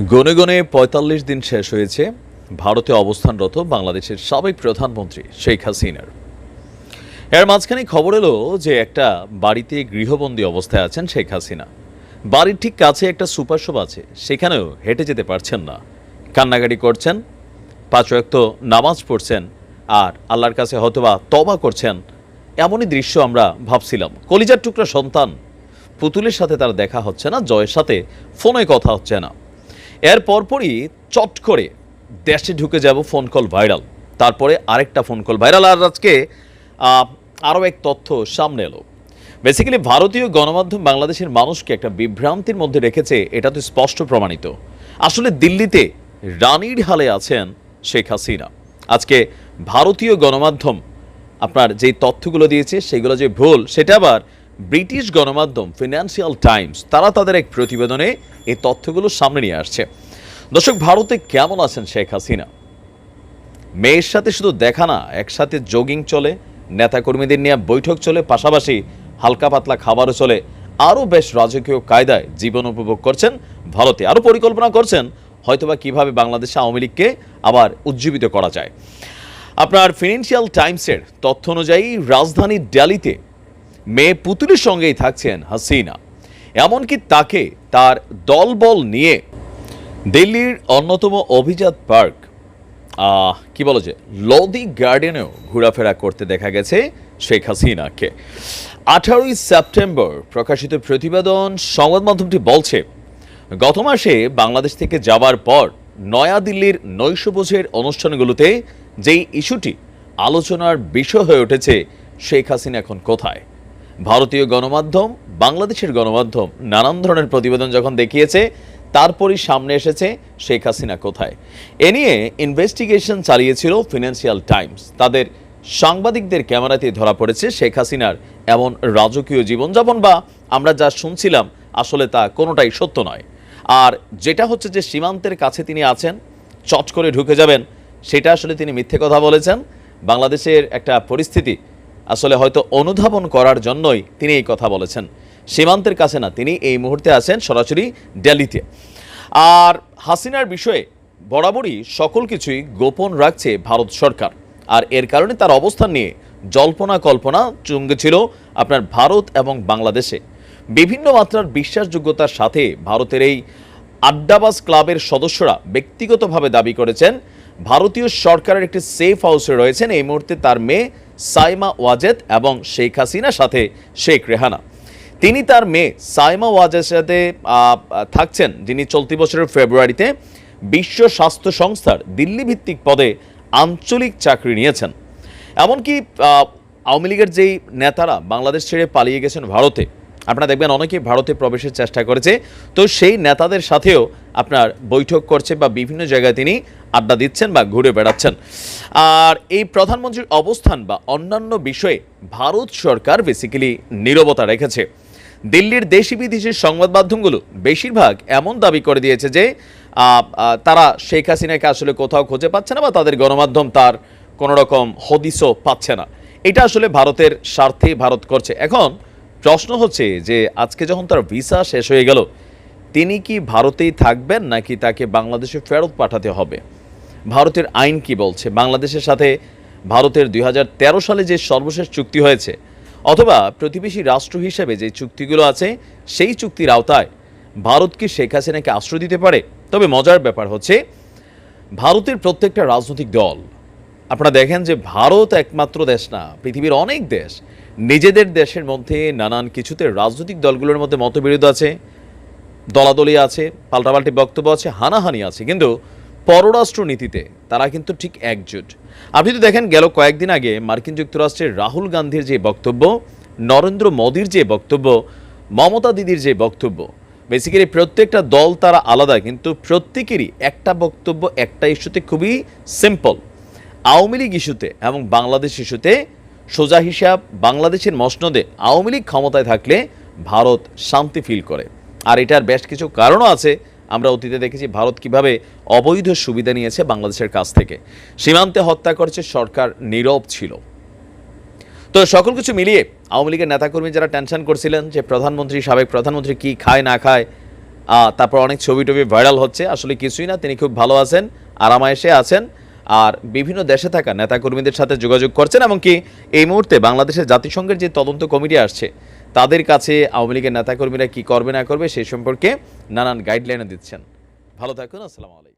গনে গনে পঁয়তাল্লিশ দিন শেষ হয়েছে। ভারতে অবস্থানরত বাংলাদেশের সাবেক প্রধানমন্ত্রী শেখ হাসিনার। এর মাঝখানে খবর এলো যে একটা বাড়িতে গৃহবন্দী অবস্থায় আছেন শেখ হাসিনা। বাড়ির ঠিক কাছে একটা সুপার শপ আছে, সেখানেও হেঁটে যেতে পারছেন না। কান্নাকাটি করছেন, পাঁচ নামাজ পড়ছেন আর আল্লাহর কাছে হয়তোবা তবা করছেন, এমনই দৃশ্য আমরা ভাবছিলাম। কলিজার টুকরা সন্তান, পুতুলের সাথে তার দেখা হচ্ছে না, জয়ের সাথে ফোনে কথা হচ্ছে না। এর পরপরই চট করে দেশে ঢুকে যাব ফোন কল ভাইরাল তারপরে আরেকটা ফোন কল ভাইরাল আর আজকে আরও এক তথ্য সামনে এলো। বেসিক্যালি ভারতীয় গণমাধ্যম বাংলাদেশের মানুষকে একটা বিভ্রান্তির মধ্যে রেখেছে, এটা তো স্পষ্ট প্রমাণিত। আসলে দিল্লিতে রানীর হালে আছেন শেখ হাসিনা। আজকে ভারতীয় গণমাধ্যম আপনার যেই তথ্যগুলো দিয়েছে, সেগুলো যে ভুল, সেটা আবার ব্রিটিশ গণমাধ্যম ফিনান্সিয়াল টাইমস, তারা তাদের এক প্রতিবেদনে এই তথ্যগুলো সামনে নিয়ে আসছে। দর্শক, ভারতে কেমন আছেন শেখ হাসিনা? মেয়ের সাথে শুধু দেখা না, একসাথে জগিং চলে, নেতাকর্মীদের নিয়ে বৈঠক চলে, পাশাপাশি হালকা পাতলা খাবারও চলে। আরও বেশ রাজকীয় কায়দায় জীবন উপভোগ করছেন ভারতে। আরও পরিকল্পনা করছেন হয়তোবা কীভাবে বাংলাদেশে আওয়ামী লীগকে আবার উজ্জীবিত করা যায়। আপনার ফিনান্সিয়াল টাইমসের তথ্য অনুযায়ী রাজধানী দিল্লিতে মেয়ে পুতুলের সঙ্গেই থাকছেন হাসিনা। এমনকি তাকে তার দলবল নিয়ে দিল্লির অন্যতম অভিজাত পার্ক কি বলো যে, লদি গার্ডেনেও ঘোরাফেরা করতে দেখা গেছে শেখ হাসিনাকে। আঠারোই সেপ্টেম্বর প্রকাশিত প্রতিবেদন সংবাদ মাধ্যমটি বলছে, গত মাসে বাংলাদেশ থেকে যাওয়ার পর নয়াদিল্লির নৈশভোজের অনুষ্ঠানগুলোতে যেই ইস্যুটি, আলোচনার বিষয় হয়ে উঠেছে, শেখ হাসিনা এখন কোথায়? ভারতীয় গণমাধ্যম, বাংলাদেশের গণমাধ্যম নানান ধরনের প্রতিবেদন যখন দেখিয়েছে, তারপরই সামনে এসেছে শেখ হাসিনা কোথায়। এ নিয়ে ইনভেস্টিগেশন চালিয়েছিল ফিনান্সিয়াল টাইমস তাদের সাংবাদিকদের ক্যামেরাতে ধরা পড়েছে শেখ হাসিনার এমন রাজকীয় জীবনযাপন বা আমরা যা শুনছিলাম আসলে তা কোনোটাই সত্য নয়। আর যেটা হচ্ছে যে সীমান্তের কাছে তিনি আছেন, চট করে ঢুকে যাবেন, সেটা আসলে তিনি মিথ্যে কথা বলেছেন। বাংলাদেশের একটা পরিস্থিতি আসলে হয়তো অনুধাবন করার জন্যই তিনি এই কথা বলেছেন। সীমান্তের কাছে না, তিনি এই মুহূর্তে আছেন সরাসরি দিল্লিতে। আর হাসিনার বিষয়ে বরাবরই সকল কিছুই গোপন রাখছে ভারত সরকার। আর এর কারণে তার অবস্থান নিয়ে জল্পনা কল্পনা চুঙ্গেছিল আপনার ভারত এবং বাংলাদেশে। বিভিন্ন মাত্রার বিশ্বাসযোগ্যতার সাথে ভারতের এই আড্ডাবাজ ক্লাবের সদস্যরা ব্যক্তিগতভাবে দাবি করেছেন, ভারতীয় সরকারের একটি সেফ হাউসে রয়েছেন। এই মুহূর্তে তার মেয়ে সাইমা ওয়াজেদ এবং শেখ হাসিনার সাথে শেখ রেহানা। তিনি তার মেয়ে সাইমা ওয়াজের সাথে থাকছেন, যিনি চলতি বছরের ফেব্রুয়ারিতে বিশ্ব স্বাস্থ্য সংস্থার দিল্লি ভিত্তিক পদে আঞ্চলিক চাকরি নিয়েছেন। এমনকি আওয়ামী লীগের যেই নেতারা বাংলাদেশ ছেড়ে পালিয়ে গেছেন ভারতে আপনারা দেখবেন অনেকেই ভারতে প্রবেশের চেষ্টা করেছে। তো সেই নেতাদের সাথেও আপনার বৈঠক করছে বা বিভিন্ন জায়গায় তিনি আড্ডা দিচ্ছেন বা ঘুরে বেড়াচ্ছেন। আর এই প্রধানমন্ত্রীর অবস্থান বা অন্যান্য বিষয়ে ভারত সরকার বেসিক্যালি নীরবতা রেখেছে। দিল্লির দেশি বিদেশের সংবাদ মাধ্যমগুলো বেশিরভাগ এমন দাবি করে দিয়েছে যে তারা শেখ হাসিনাকে আসলে কোথাও খুঁজে পাচ্ছে না বা তাদের গণমাধ্যম তার কোনো রকম হদিসও পাচ্ছে না। এটা আসলে ভারতের স্বার্থে ভারত করছে। এখন প্রশ্ন হচ্ছে যে আজকে যখন তার ভিসা শেষ হয়ে গেল, তিনি কি ভারতেই থাকবেন নাকি তাকে বাংলাদেশে ফেরত পাঠাতে হবে? ভারতের আইন কি বলছে? বাংলাদেশের সাথে ভারতের দুই হাজার তেরো সালে যে সর্বশেষ চুক্তি হয়েছে, অথবা প্রতিবেশী রাষ্ট্র হিসেবে যে চুক্তিগুলো আছে, সেই চুক্তির আওতায় ভারত কি শেখ হাসিনাকে আশ্রয় দিতে পারে? তবে মজার ব্যাপার হচ্ছে, ভারতের প্রত্যেকটা রাজনৈতিক দল আপনারা দেখেন যে ভারত একমাত্র দেশ না, পৃথিবীর অনেক দেশ নিজেদের দেশের মধ্যে নানান কিছুতে রাজনৈতিক দলগুলোর মধ্যে মতবিরোধ আছে, দলাদলি আছে, পাল্টাপাল্টি বক্তব্য আছে, হানাহানি আছে, কিন্তু পররাষ্ট্র নীতিতে তারা কিন্তু ঠিক একজোট। আপনি তো দেখেন গেল কয়েকদিন আগে মার্কিন যুক্তরাষ্ট্রের রাহুল গান্ধীর যে বক্তব্য, নরেন্দ্র মোদীর যে বক্তব্য, মমতা দিদির যে বক্তব্য বেসিক্যালি প্রত্যেকটা দল তারা আলাদা, কিন্তু প্রত্যেকেরই একটা বক্তব্য, একটা ইস্যুতে খুবই সিম্পল আওয়ামী লীগ ইস্যুতে এবং বাংলাদেশ ইস্যুতে সোজা হিসাব বাংলাদেশের মসনদে আওয়ামী লীগ ক্ষমতায় থাকলে ভারত শান্তি ফিল করে। আর এটার বেশ কিছু কারণও আছে। আমরা অতীতে দেখেছি ভারত কীভাবে অবৈধ সুবিধা নিয়েছে বাংলাদেশের কাছ থেকে। সীমান্তে হত্যা করেছে সরকার নীরব ছিল। তো সকল কিছু মিলিয়ে আওয়ামী লীগের নেতাকর্মী যারা টেনশন করছিলেন যে প্রধানমন্ত্রী, সাবেক প্রধানমন্ত্রী কি খায়, না খায় তারপর অনেক ছবি টবি ভাইরাল হচ্ছে। আসলে কিছুই না, তিনি খুব ভালো আছেন, আরামায়েশে আছেন। আর বিভিন্ন দেশে থাকা নেতাকর্মীদের সাথে যোগাযোগ করছেন এমনকি এই মুহূর্তে বাংলাদেশের জাতিসংঘের যে তদন্ত কমিটি আসছে, তাদের কাছে আওয়ামী লীগের নেতাকর্মীরা কী করবে না করবে সেই সম্পর্কে নানান গাইডলাইনও দিচ্ছেন। ভালো থাকুন, আসসালামু আলাইকুম।